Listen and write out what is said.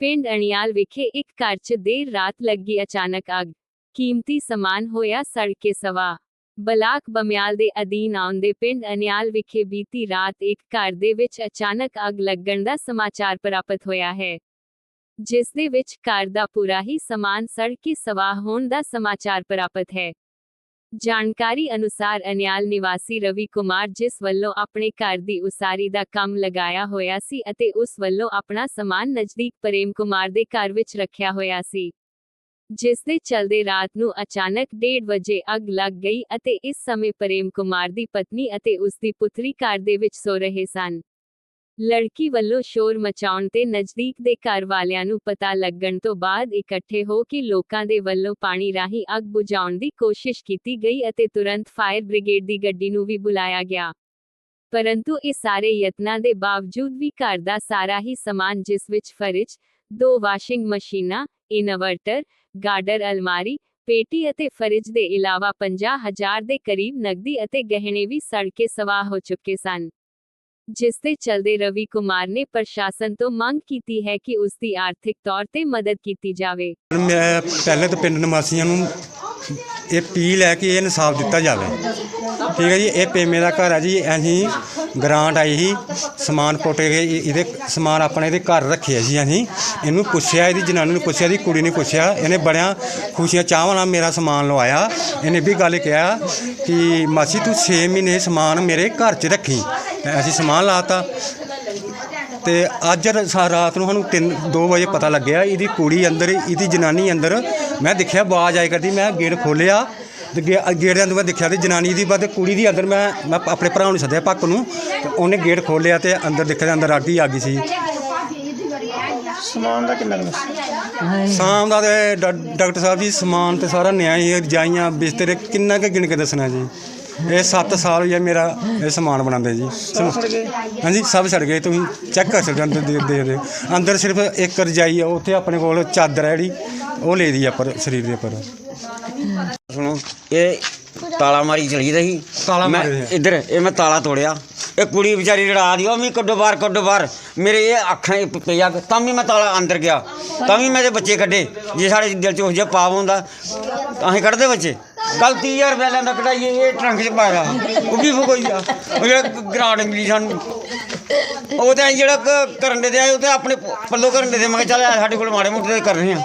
ਪਿੰਡ ਅਣਿਆਲ ਵਿਖੇ ਇੱਕ ਘਰ 'ਚ ਦੇਰ ਰਾਤ ਲੱਗੀ ਅਚਾਨਕ ਅੱਗ। ਕੀਮਤੀ ਸਮਾਨ ਹੋਇਆ ਸੜ ਕੇ ਸਵਾ। ਬਲਾਕ ਬਮਿਆਲ ਦੇ ਅਧੀਨ ਆਉਂਦੇ ਪਿੰਡ ਅਣਿਆਲ ਵਿਖੇ ਬੀਤੀ ਰਾਤ ਇੱਕ ਘਰ ਦੇ ਵਿੱਚ ਅਚਾਨਕ ਅੱਗ ਲੱਗਣ ਦਾ ਸਮਾਚਾਰ ਪ੍ਰਾਪਤ ਹੋਇਆ ਹੈ। ਜਿਸ ਦੇ ਵਿੱਚ ਘਰ ਦਾ ਪੂਰਾ ਹੀ ਸਮਾਨ ਸੜ ਕੇ ਸਵਾਹ ਹੋਣ ਦਾ ਸਮਾਚਾਰ ਪ੍ਰਾਪਤ ਹੈ। ਜਾਣਕਾਰੀ ਅਨੁਸਾਰ ਅਨਿਆਲ ਨਿਵਾਸੀ ਰਵੀ ਕੁਮਾਰ ਜਿਸ ਵੱਲੋਂ ਆਪਣੇ ਘਰ ਦੀ ਉਸਾਰੀ ਦਾ ਕੰਮ ਲਗਾਇਆ ਹੋਇਆ ਸੀ ਅਤੇ ਉਸ ਵੱਲੋਂ ਆਪਣਾ ਸਮਾਨ ਨਜ਼ਦੀਕ ਪ੍ਰੇਮ ਕੁਮਾਰ ਦੇ ਘਰ ਵਿੱਚ ਰੱਖਿਆ ਹੋਇਆ ਸੀ। ਜਿਸ ਦੇ ਚਲਦੇ ਰਾਤ ਨੂੰ ਅਚਾਨਕ 1:30 ਵਜੇ ਅੱਗ ਲੱਗ ਗਈ ਅਤੇ ਇਸ ਸਮੇਂ ਪ੍ਰੇਮ ਕੁਮਾਰ ਦੀ ਪਤਨੀ ਅਤੇ ਉਸ ਦੀ ਪੁੱਤਰੀ ਘਰ ਦੇ ਵਿੱਚ ਸੋ ਰਹੇ ਸਨ। ਲੜਕੀ ਵੱਲੋਂ ਸ਼ੋਰ ਮਚਾਉਣ ਤੇ ਨਜ਼ਦੀਕ ਦੇ ਘਰ ਵਾਲਿਆਂ ਨੂੰ ਪਤਾ ਲੱਗਣ ਤੋਂ ਬਾਅਦ ਇਕੱਠੇ ਹੋ ਕੇ ਲੋਕਾਂ ਦੇ ਵੱਲੋਂ ਪਾਣੀ ਰਾਹੀਂ ਅੱਗ ਬੁਝਾਉਣ ਦੀ ਕੋਸ਼ਿਸ਼ ਕੀਤੀ ਗਈ ਅਤੇ ਤੁਰੰਤ ਫਾਇਰ ਬ੍ਰਿਗੇਡ ਦੀ ਗੱਡੀ ਨੂੰ ਵੀ ਬੁਲਾਇਆ ਗਿਆ। ਪਰੰਤੂ ਇਹ ਸਾਰੇ ਯਤਨਾਂ ਦੇ ਬਾਵਜੂਦ ਵੀ ਘਰ ਦਾ ਸਾਰਾ ਹੀ ਸਮਾਨ ਜਿਸ ਵਿੱਚ ਫਰਿੱਜ, ਦੋ ਵਾਸ਼ਿੰਗ ਮਸ਼ੀਨਾਂ, ਇਨਵਰਟਰ, ਗਾਰਡਰ ਅਲਮਾਰੀ, ਪੇਟੀ ਅਤੇ ਫਰਿੱਜ ਦੇ ਇਲਾਵਾ 50000 ਦੇ ਕਰੀਬ ਨਕਦੀ ਅਤੇ ਗਹਿਣੇ ਵੀ ਸੜ ਕੇ ਸਵਾਹ ਹੋ ਚੁੱਕੇ ਸਨ। ਜਿਸ ਦੇ ਚਲਦੇ ਰਵੀ ਕੁਮਾਰ ਨੇ ਪ੍ਰਸ਼ਾਸਨ ਤੋਂ ਮੰਗ ਕੀਤੀ ਹੈ ਕਿ ਉਸ ਦੀ ਆਰਥਿਕ ਤੌਰ ਤੇ ਮਦਦ ਕੀਤੀ ਜਾਵੇ। ਮੈਂ ਪਹਿਲੇ ਤਾਂ ਪਿੰਡ ਨਿਵਾਸੀਆਂ ਨੂੰ ਇਹ ਅਪੀਲ ਹੈ ਕਿ ਇਹ ਇਨਸਾਫ ਦਿੱਤਾ ਜਾਵੇ। ਠੀਕ ਹੈ ਜੀ, ਇਹ ਪੇਮੇ ਦਾ ਘਰ ਹੈ ਜੀ, ਅਸੀਂ ਗ੍ਰਾਂਟ ਆਈ ਸੀ, ਸਮਾਨ ਪੁੱਟ ਕੇ ਇਹਦੇ ਸਮਾਨ ਆਪਣੇ ਇਹਦੇ ਘਰ ਰੱਖਿਆ ਸੀ ਅਸੀਂ। ਇਹਨੂੰ ਪੁੱਛਿਆ, ਇਹਦੀ ਜਨਾਨੀ ਨੂੰ ਪੁੱਛਿਆ, ਇਹਦੀ ਕੁੜੀ ਨੂੰ ਪੁੱਛਿਆ, ਇਹਨੇ ਬੜਿਆ ਖੁਸ਼ੀਆਂ ਚਾਹਵਾਂ ਨਾਲ ਮੇਰਾ ਸਮਾਨ ਲਵਾਇਆ। ਇਹਨੇ ਵੀ ਗੱਲ ਕਿਹਾ ਕਿ, ਮਾਸੀ ਤੂੰ 6 ਮਹੀਨੇ ਸਮਾਨ ਮੇਰੇ ਘਰ 'ਚ ਰੱਖੀ। ਅਸੀਂ ਸਮਾਨ ਲਾਤਾ। ਤੇ ਅੱਜ ਰ- ਰਾਤ ਨੂੰ ਸਾਨੂੰ 3 2 ਵਜੇ ਪਤਾ ਲੱਗਿਆ ਇਹਦੀ ਕੁੜੀ ਅੰਦਰ ਇਹਦੀ ਜਨਾਨੀ ਅੰਦਰ। ਮੈਂ ਦੇਖਿਆ ਆਵਾਜ਼ ਆਈ ਕਰਦੀ ਮੈਂ ਗੇਟ ਖੋਲਿਆ ਤੇ ਗੇ- ਗੇਟ ਦੇ ਅੰਦਰ ਮੈਂ ਦੇਖਿਆ ਤੇ ਜਨਾਨੀ ਦੀ ਬਾਤ ਕੁੜੀ ਦੀ ਅੰਦਰ ਮੈਂ ਮੈਂ ਆਪਣੇ ਭਰਾ ਨੂੰ ਸੱਦਿਆ ਪੱਕ ਨੂੰ ਤੇ ਉਹਨੇ ਗੇਟ ਖੋਲਿਆ ਤੇ ਅੰਦਰ ਦੇਖਿਆ ਤੇ ਅੰਦਰ ਅੱਗ ਹੀ ਆ ਗਈ ਸੀ। ਸਮਾਨ ਦਾ ਕਿੰਨਾ ਕੁ ਨੁਕਸਾਨ? ਸ਼ਾਮ ਦਾ ਤੇ ਡਾ- ਡਾਕਟਰ ਸਾਹਿਬ ਜੀ ਸਮਾਨ ਤੇ ਸਾਰਾ ਨਿਆ ਹੀ ਰਜਾਈਆਂ ਬਿਸਤਰੇ ਕਿੰਨਾ ਕੁ ਗਿਣ ਕੇ ਦੱਸਣਾ ਜੀ? ਇਹ 7 ਸਾਲ ਹੋਇਆ ਮੇਰਾ ਇਹ ਸਮਾਨ ਬਣਾਉਂਦੇ ਜੀ। ਸਭ ਸੜ ਗਏ? ਹਾਂਜੀ ਸਭ ਸੜ ਗਏ ਤੁਸੀਂ ਚੈੱਕ ਕਰ ਸਕਦੇ ਹੋ ਅੰਦਰ ਦੇ ਦੇਖਦੇ ਹੋ ਅੰਦਰ ਸਿਰਫ ਇੱਕ ਰਜਾਈ ਆ ਉੱਥੇ ਆਪਣੇ ਕੋਲ ਚਾਦਰ ਹੈ ਜਿਹੜੀ ਉਹ ਲੈ ਦੀ ਆ ਪਰ ਸਰੀਰ ਦੇ ਉੱਪਰ। ਸੁਣੋ ਇਹ ਤਾਲਾ ਮਾਰੀ ਚਲੀ ਰਹੀ। ਤਾਲਾ ਮੈਂ ਮਾਰੇ ਸੀ। ਇੱਧਰ ਇਹ ਮੈਂ ਤਾਲਾ ਤੋੜਿਆ। ਇਹ ਕੁੜੀ ਵਿਚਾਰੀ ਰੜਾ ਦੀ ਉਹ ਵੀ ਕੱਢੋ ਬਾਹਰ ਕੱਢੋ ਬਾਹਰ। ਮੇਰੇ ਇਹ ਅੱਖਾਂ 'ਚ ਪਿਆ ਤਾਂ ਵੀ ਮੈਂ ਤਾਲਾ ਅੰਦਰ ਗਿਆ। ਤਾਂ ਵੀ ਮੇਰੇ ਬੱਚੇ ਕੱਢੇ। ਜੇ ਸਾਡੇ ਦਿਲ 'ਚ ਉਹ ਜਿਹਾ ਪਾਪ ਹੁੰਦਾ ਤਾਂ ਅਸੀਂ ਕੱਢਦੇ ਬੱਚੇ। ਕੱਲ 30000 ਰੁਪਏ ਲੈਂਦਾ ਕਢਾਈਏ, ਇਹ ਟਰੰਕ 'ਚ ਪਾਇਆ। ਉਹ ਵੀ ਫਕੋਈਆ ਉਹ ਜਿਹੜਾ ਗ੍ਰਾਂਟ ਮਿਲੀ ਸਾਨੂੰ। ਉਹ ਤਾਂ ਅਸੀਂ ਜਿਹੜਾ ਕਰਨ ਦੇ ਤੇ ਆਏ, ਉਹ ਤਾਂ ਆਪਣੇ ਪੱਲੋ ਕਰਨ ਦੇ ਤੇ। ਮੈਂ ਕਿਹਾ ਚੱਲ ਸਾਡੇ ਕੋਲ ਮਾੜੇ ਮੋਟੇ ਕਰ ਰਹੇ ਆ।